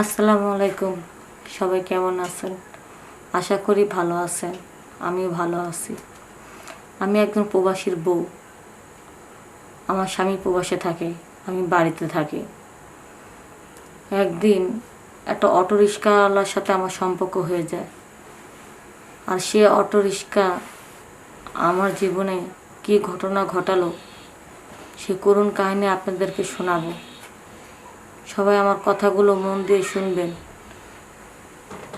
আসসালামু আলাইকুম। সবাই কেমন আছেন? আশা করি ভালো আছেন। আমিও ভালো আছি। আমি একজন প্রবাসীর বউ। আমার স্বামী প্রবাসে থাকে, আমি বাড়িতে থাকি। একদিন একটা অটো রিক্সাওয়ালার সাথে আমার সম্পর্ক হয়ে যায়। আর সে অটো রিক্সা আমার জীবনে কী ঘটনা ঘটালো, সে করুণ কাহিনী আপনাদেরকে শোনাবো। সবাই আমার কথাগুলো মন দিয়ে শুনবেন।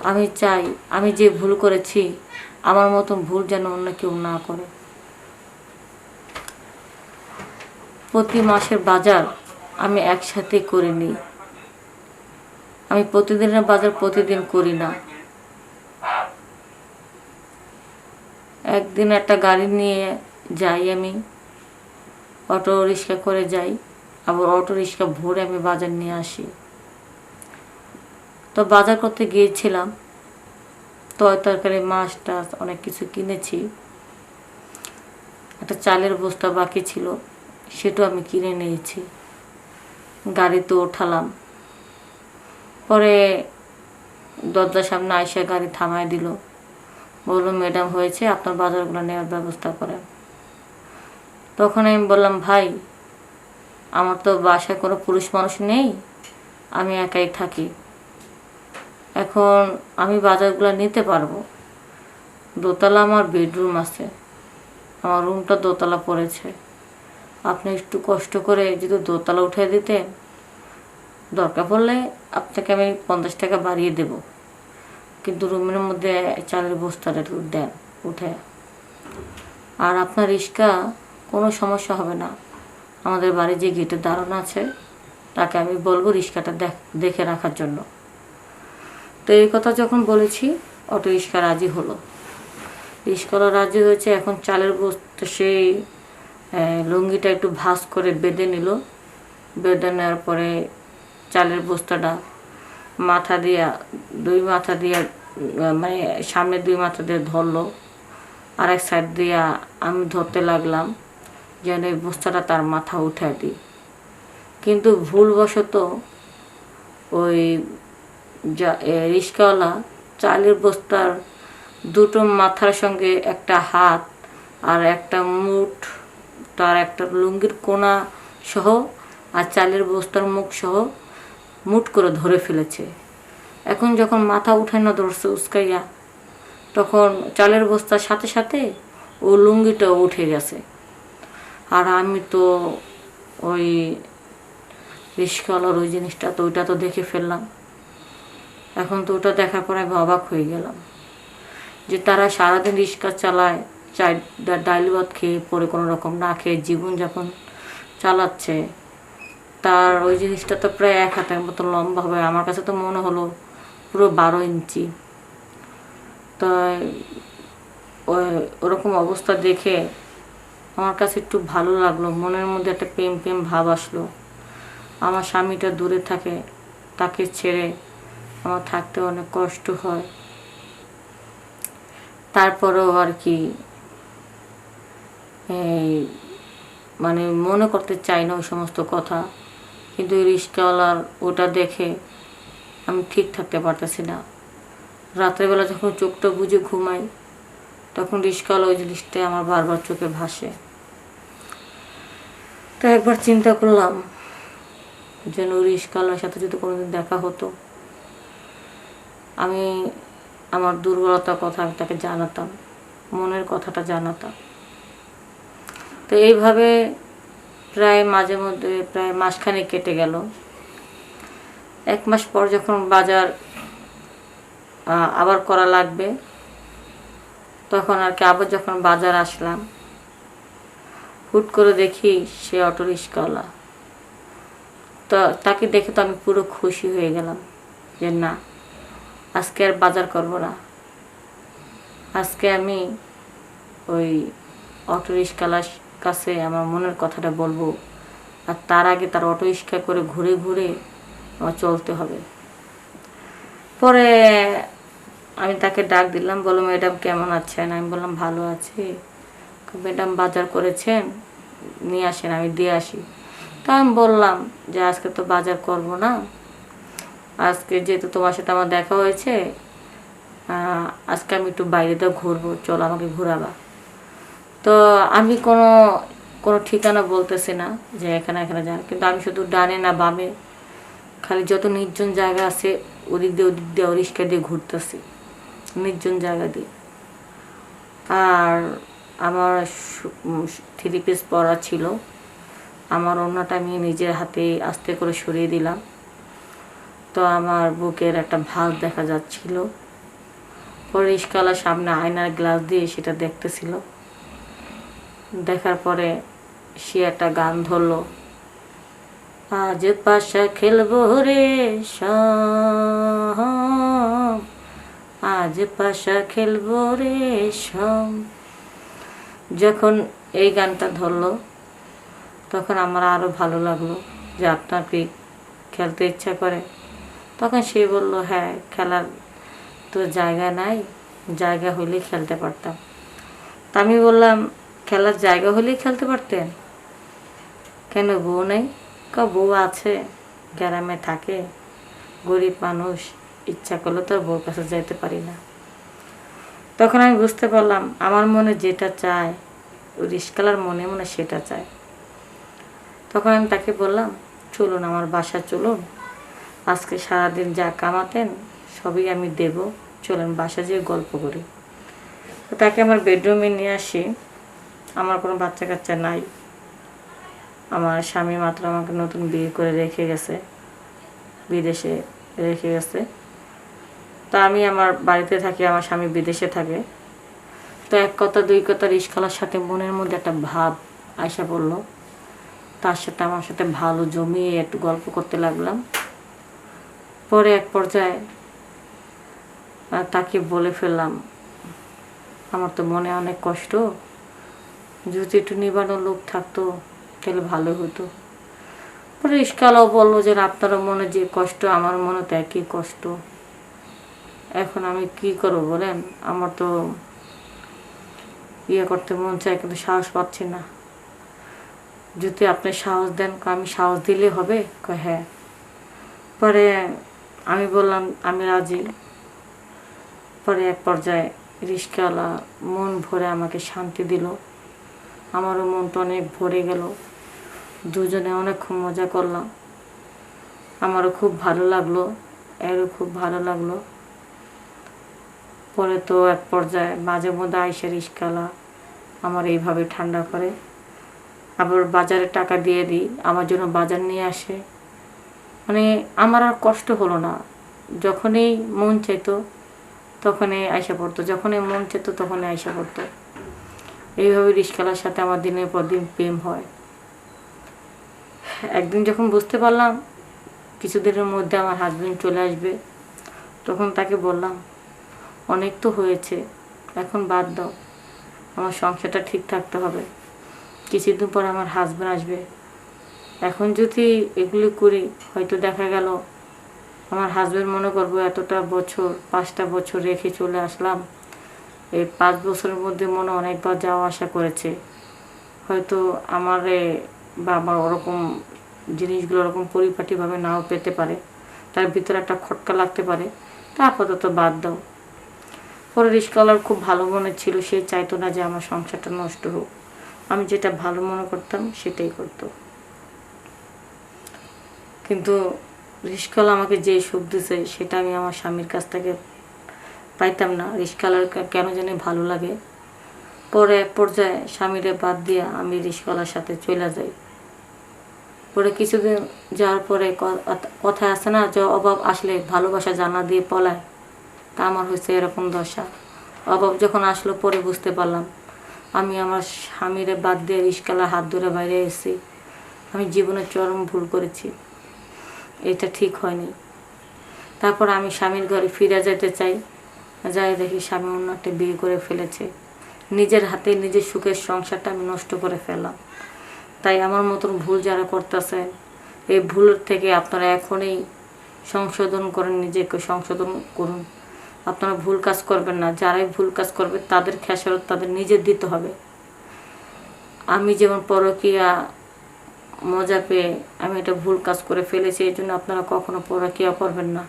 আমি চাই, আমি যে ভুল করেছি, আমার মতন ভুল যেন অন্য কেউ না করে। প্রতি মাসের বাজার আমি একসাথে করে নিই। আমি প্রতিদিনের বাজার প্রতিদিন করি না। একদিন একটা গাড়ি নিয়ে যাই আমি, অটো রিক্সা করে যাই। আবার অটো রিক্সা ভরে আমি বাজার নিয়ে আসি। তো বাজার করতে গিয়েছিলাম। তয় তরকারি, মাছ টাছ অনেক কিছু কিনেছি। একটা চালের বস্তা বাকি ছিল, সেটাও আমি কিনে নিয়েছি। গাড়িতে ওঠালাম। পরে দরজার সামনে আইসা গাড়ি থামায় দিল। বলল, ম্যাডাম হয়েছে, আপনার বাজারগুলো নেওয়ার ব্যবস্থা করেন। তখন আমি বললাম, ভাই আমার তো বাসায় কোনো পুরুষ মানুষ নেই, আমি একাই থাকি। এখন আমি বাজারগুলো নিতে পারব। দোতলা আমার বেডরুম আছে, আমার রুমটা দোতলা পড়েছে। আপনি একটু কষ্ট করে যদি দোতলা উঠে দিতেন, দরকার পড়লে আপনাকে আমি পঞ্চাশ টাকা বাড়িয়ে দেব। কিন্তু রুমের মধ্যে চালের বস্তাটা দেন উঠে আর আপনার রিক্সা কোনো সমস্যা হবে না। আমাদের বাড়ি যে গেটের দারণ আছে, তাকে আমি বলব রিক্সাটা দেখ রাখার জন্য। তো এই কথা যখন বলেছি, অটো রিক্সা রাজি হলো। রিক্সাওয়ালা রাজি হয়েছে, এখন চালের বস্তা সেই লুঙ্গিটা একটু ভাঁজ করে বেঁধে নিল। বেঁধে নেওয়ার পরে চালের বস্তাটা মাথা দিয়া, দুই মাথা দিয়া মানে সামনে দুই মাথা দিয়ে ধরলো। আর এক সাইড দিয়া আমি ধরতে লাগলাম। যেন এই বস্তাটা তার মাথা উঠে দিই। কিন্তু ভুলবশত ওই যা রিক্সাওয়ালা চালের বস্তার দুটো মাথার সঙ্গে একটা হাত আর একটা মুঠ তার একটা লুঙ্গির কোনা সহ আর চালের বস্তার মুখ সহ মুট করে ধরে ফেলেছে। এখন যখন মাথা উঠানো ধরছে উস্কাইয়া, তখন চালের বস্তার সাথে সাথে ও লুঙ্গিটাও উঠে গেছে। আর আমি তো ওই রিস্কাওয়ালার ওই জিনিসটা তো, ওইটা তো দেখে ফেললাম। এখন তো ওটা দেখার পর আমি অবাক হয়ে গেলাম। যে তারা সারাদিন রিক্সা চালায়, চাই ডাইল ভাত খেয়ে পরে কোনো রকম না খেয়ে জীবনযাপন চালাচ্ছে। তার ওই জিনিসটা তো প্রায় এক হাতের মতো লম্বা হবে। আমার কাছে তো মনে হলো পুরো বারো ইঞ্চি। তো ওরকম অবস্থা দেখে আমার কাছে একটু ভালো লাগল, মনের মধ্যে একটা প্রেম প্রেম ভাব আসলো। আমার স্বামীটা দূরে থাকে, তাকে ছেড়ে আমার থাকতে অনেক কষ্ট হয়। তারপরেও আর কি, এই মানে মনে করতে চাই না ওই সমস্ত কথা, কিন্তু ওই রিক্সাওয়ালার ওটা দেখে আমি ঠিক থাকতে পারতেছি না। রাত্রেবেলা যখন চোখটা বুঝে ঘুমাই, তখন রিক্সাওয়ালা ওই জিনিসটাই আমার বারবার চোখে ভাসে। তো একবার চিন্তা করলাম, যেন ওই রিক্সাওয়ালার সাথে যদি কোনোদিন দেখা হতো। আমি আমার দুর্বলতার কথা আমি তাকে জানাতাম, মনের কথাটা জানাতাম। তো এইভাবে প্রায় মাঝে মধ্যে, প্রায় মাসখানেক কেটে গেল। এক মাস পর যখন বাজার আবার করা লাগবে, তখন আর কি আবার যখন বাজার আসলাম হুট করে দেখি সে অটো রিক্সাওয়ালা তো তাকে দেখে তো আমি পুরো খুশি হয়ে গেলাম যে না, আজকে আর বাজার করব না। আজকে আমি ওই অটো রিক্সাওয়ালার কাছে আমার মনের কথাটা বলব আর তার আগে তার অটো রিক্সা করে ঘুরে ঘুরে আমার চলতে হবে। পরে আমি তাকে ডাক দিলাম বলো ম্যাডাম কেমন আছেন? আমি বললাম, ভালো আছি। ম্যাডাম বাজার করেছেন নিয়ে আসেন, আমি দিয়ে আসি। তা আমি বললাম যে, আজকে তো বাজার করব না। আজকে যেহেতু তোমার সাথে আমার দেখা হয়েছে আজকে আমি একটু বাইরেতে ঘুরবো। চলো আমাকে ঘোরাবা। তো আমি কোনো কোনো ঠিকানা বলতেছি না যে এখানে এখানে যান। কিন্তু আমি শুধু ডানে না বামে, খালি যত নির্জন জায়গা আছে, ওদিক দিয়ে ওদিক দিয়ে রিক্সা দিয়ে ঘুরতেছি। নির্জন জায়গা দিয়ে। আর আমার থ্রি পিস পরা ছিল। আমার অন্যটা আমি নিজের হাতে আস্তে করে সরিয়ে দিলাম। তো আমার বুকের একটা ভাঁজ দেখা যাচ্ছিল। পরে সামনে আয়নার গ্লাস দিয়ে সেটা দেখতেছিল। দেখার পরে সে একটা গান ধরলো, আজ পাশা খেলব রে সম, আজ পাশা খেলব রে সম। যখন এই গানটা ধরলো, তখন আমার আরও ভালো লাগল যে আপনার কি খেলতে ইচ্ছা করে? তখন সে বলল হ্যাঁ খেলার তো জায়গা নাই, জায়গা হলেই খেলতে পারতাম। তা আমি বললাম, খেলার জায়গা হলেই খেলতে পারতেন? কেন বউ নেই? কা বউ আছে, গ্রামে থাকে, গরিব মানুষ, ইচ্ছা করলে তো বউর কাছে যাইতে পারি না। তখন আমি বুঝতে পারলাম আমার মনে যেটা চায়, ওই রিস্কালার মনে মনে সেটা চায়। তখন আমি তাকে বললাম, চলুন আমার বাসা চলুন। আজকে সারাদিন যা কামাতেন, সবই আমি দেব। চলুন বাসা যেয়ে গল্প করি। তো তাকে আমার বেডরুমে নিয়ে আসি। আমার কোনো বাচ্চা কাচ্চা নাই। আমার স্বামী মাত্র আমাকে নতুন বিয়ে করে রেখে গেছে। বিদেশে রেখে গেছে। আমি আমার বাড়িতে থাকি, আমার স্বামী বিদেশে থাকে। তো এক কথা, দুই কথা, রিস্কালার সাথে মনের মধ্যে একটা ভাব আয়সা পড়ল। তার সাথে, আমার সাথে ভালো জমিয়ে একটু গল্প করতে লাগলাম। পরে এক পর্যায়ে তাকে বলে ফেললাম, আমার তো মনে অনেক কষ্ট। যদি একটু নিবানোর লোক থাকতো, তাহলে ভালো হতো। পরে ইস্কালাও বলল যে, আপনারও মনে যে কষ্ট, আমার মনে তো একই কষ্ট। এখন আমি কি করব বলেন? আমার তো ইয়ে করতে মন চায়, কিন্তু সাহস পাচ্ছি না। যদি আপনি সাহস দেন আমি সাহস দিলে হবে? হ্যাঁ। পরে আমি বললাম, আমি রাজি। পরে এক পর্যায়ে রিস্কাওয়ালা মন ভরে আমাকে শান্তি দিল। আমারও মনটা অনেক ভরে গেল। দুজনে অনেক মজা করলাম। আমারও খুব ভালো লাগল। এরও খুব ভালো লাগল। পরে তো এক পর্যায়ে মাঝে মধ্যে আইসে রিস্কালা আমার এইভাবে ঠান্ডা করে। আবার বাজারে টাকা দিয়ে দিই, আমার জন্য বাজার নিয়ে আসে। মানে আমার আর কষ্ট হলো না। যখনই মন চাইতো, তখনই আইসা পড়তো। যখনই মন চাইতো, তখনই আইসা পড়তো। এইভাবে রিস্কালার সাথে আমার দিনের পর দিন প্রেম হয়। একদিন যখন বুঝতে পারলাম, কিছুদিনের মধ্যে আমার হাজবেন্ড চলে আসবে, তখন তাকে বললাম অনেক তো হয়েছে। এখন বাদ দাও। আমার সংসারটা ঠিক থাকতে হবে। কিছুদিন পর আমার হাজবেন্ড আসবে। এখন যদি এগুলি করি হয়তো দেখা গেল আমার হাজবেন্ড মনে করব এতটা বছর পাঁচটা বছর রেখে চলে আসলাম। এই পাঁচ বছরের মধ্যে মনে অনেকবার যাওয়া আসা করেছে। হয়তো আমার এ, বা আমার ওরকম জিনিসগুলো ওরকম পরিপাটিভাবে নাও পেতে পারে। তার ভিতরে একটা খটকা লাগতে পারে। তা আপাতত বাদ দাও। পরে রিস্কাওয়ালার খুব ভালো মনে ছিল, সে চাইতো না যে আমার সংসারটা নষ্ট হোক। আমি যেটা ভালো মনে করতাম, সেটাই করতো। কিন্তু রিস্কাওয়ালা আমাকে যে সুখ দিছে, সেটা আমি আমার স্বামীর কাছ থেকে পাইতাম না। রিস্কাওয়ালার কে- কেন জানি ভালো লাগে। পরে এক পর্যায়ে স্বামীরে বাদ দিয়ে আমি রিস্কাওয়ালার সাথে চলে যাই। পরে কিছুদিন যাওয়ার পরে কথা আছে না যে অভাব আসলে ভালোবাসা জানা দিয়ে পলায়। তা আমার হয়েছে, এরকম দশা। অভাব যখন আসলো পরে বুঝতে পারলাম। আমি আমার স্বামীরে বাদ দিয়ে রিস্কালার হাত ধরে বাইরে এসেছি। আমি জীবনে চরম ভুল করেছি। এটা ঠিক হয়নি। তারপর আমি স্বামীর ঘরে ফিরে যেতে চাই। যাই দেখি স্বামী অন্য একটা বিয়ে করে ফেলেছে। নিজের হাতে নিজের সুখের সংসারটা আমি নষ্ট করে ফেললাম। তাই আমার মতন ভুল যারা করতেছেন, এই ভুলের থেকে আপনারা এখনই সংশোধন করেন, নিজেকে সংশোধন করুন। আপনারা ভুল কাজ করবেন না। যারাই ভুল কাজ করবে, তাদের খেসারত তাদের নিজের দিতে হবে। আমি যেমন পরকিয়া মজা পেয়ে আমি এটা ভুল কাজ করে ফেলেছি, এই জন্য আপনারা কখনো পরকিয়া করবেন না।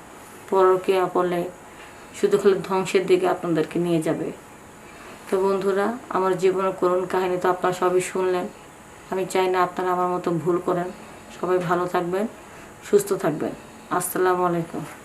পরকিয়া করলে শুধু খালি ধ্বংসের দিকে আপনাদেরকে নিয়ে যাবে। তো বন্ধুরা, আমার জীবনের করুণ কাহিনী তো আপনারা সবই শুনলেন। আমি চাই না আপনারা আমার মতো ভুল করেন। সবাই ভালো থাকবেন, সুস্থ থাকবেন। আসসালামু আলাইকুম।